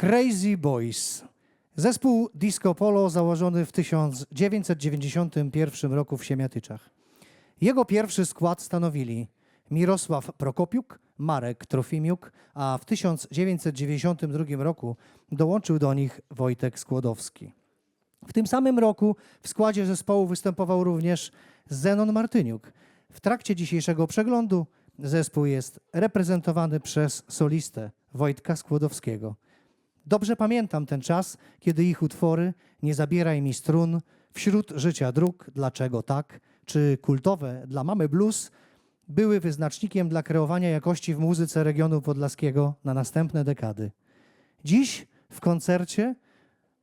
Crazy Boys. Zespół Disco Polo założony w 1991 roku w Siemiatyczach. Jego pierwszy skład stanowili Mirosław Prokopiuk, Marek Trofimiuk, a w 1992 roku dołączył do nich Wojtek Skłodowski. W tym samym roku w składzie zespołu występował również Zenon Martyniuk. W trakcie dzisiejszego przeglądu zespół jest reprezentowany przez solistę Wojtka Skłodowskiego. Dobrze pamiętam ten czas, kiedy ich utwory Nie zabieraj mi strun, Wśród życia dróg, Dlaczego tak, czy kultowe Dla mamy blues były wyznacznikiem dla kreowania jakości w muzyce regionu podlaskiego na następne dekady. Dziś w koncercie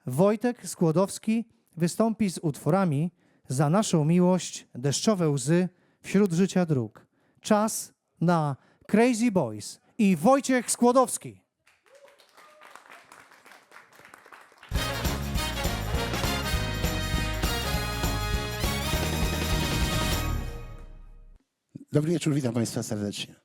Wojtek Skłodowski wystąpi z utworami Za naszą miłość, Deszczowe łzy, Wśród życia dróg. Czas na Crazy Boys i Wojciech Skłodowski. Dobry wieczór, witam Państwa serdecznie.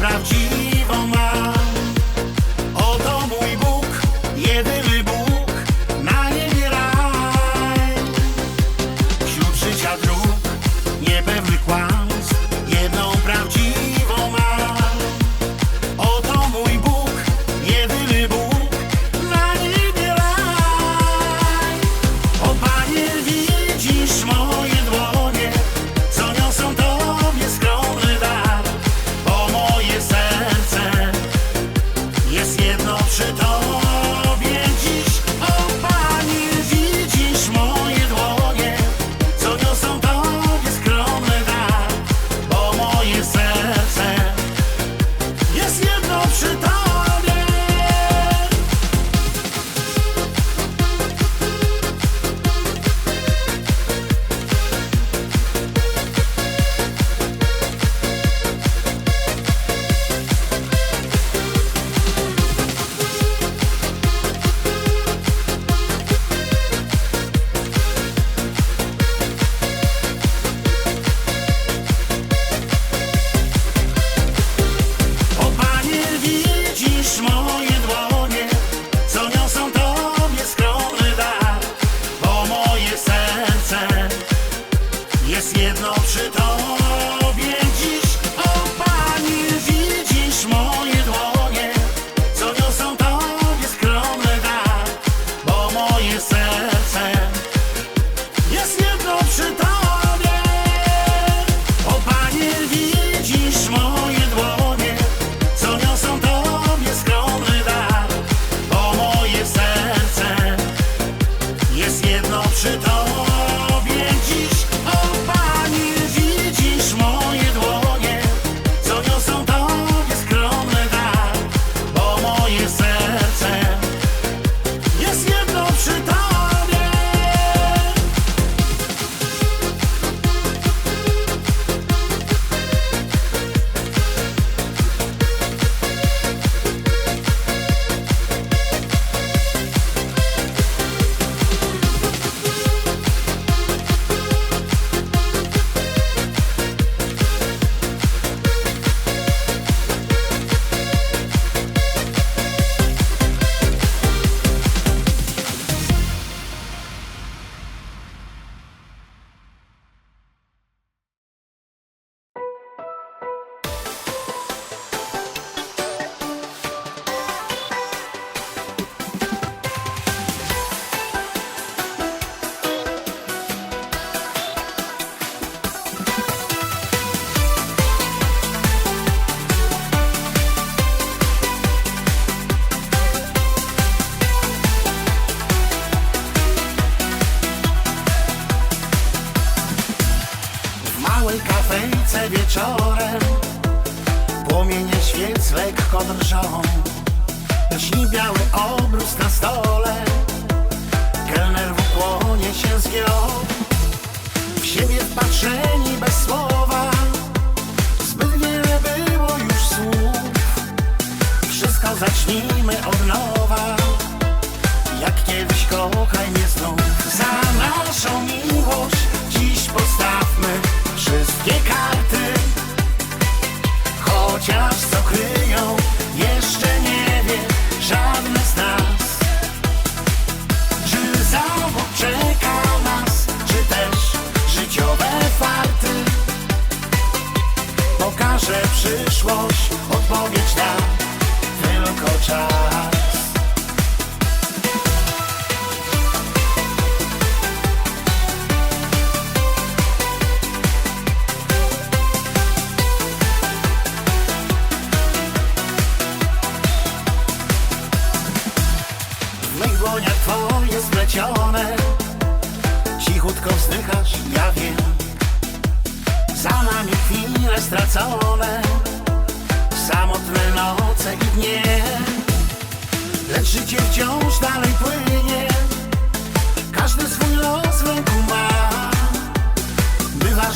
prawdziwy.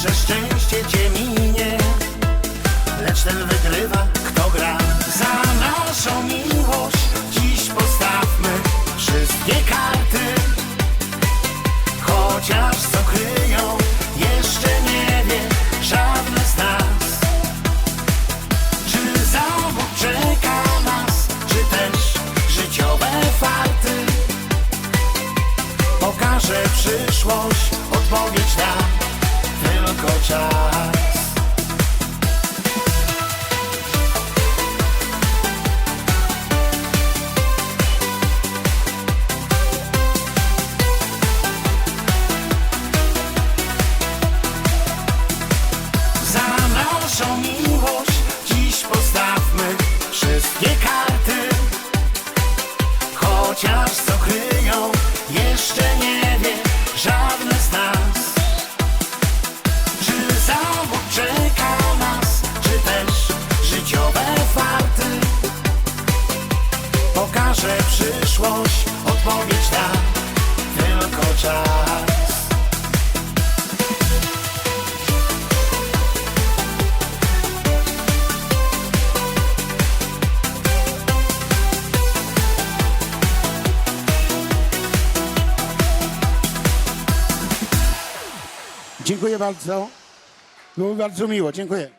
że szczęście cię minie Lecz ten wygrywa, kto gra. Za naszą miłość dziś postawmy wszystkie karty. Chociaż co kryją, jeszcze nie wie żadne z nas. Czy zawód czeka nas, czy też życiowe farty? Pokaże przyszłość, odpowiedź da. очах Dziękuję bardzo. Było mi bardzo miło. Dziękuję.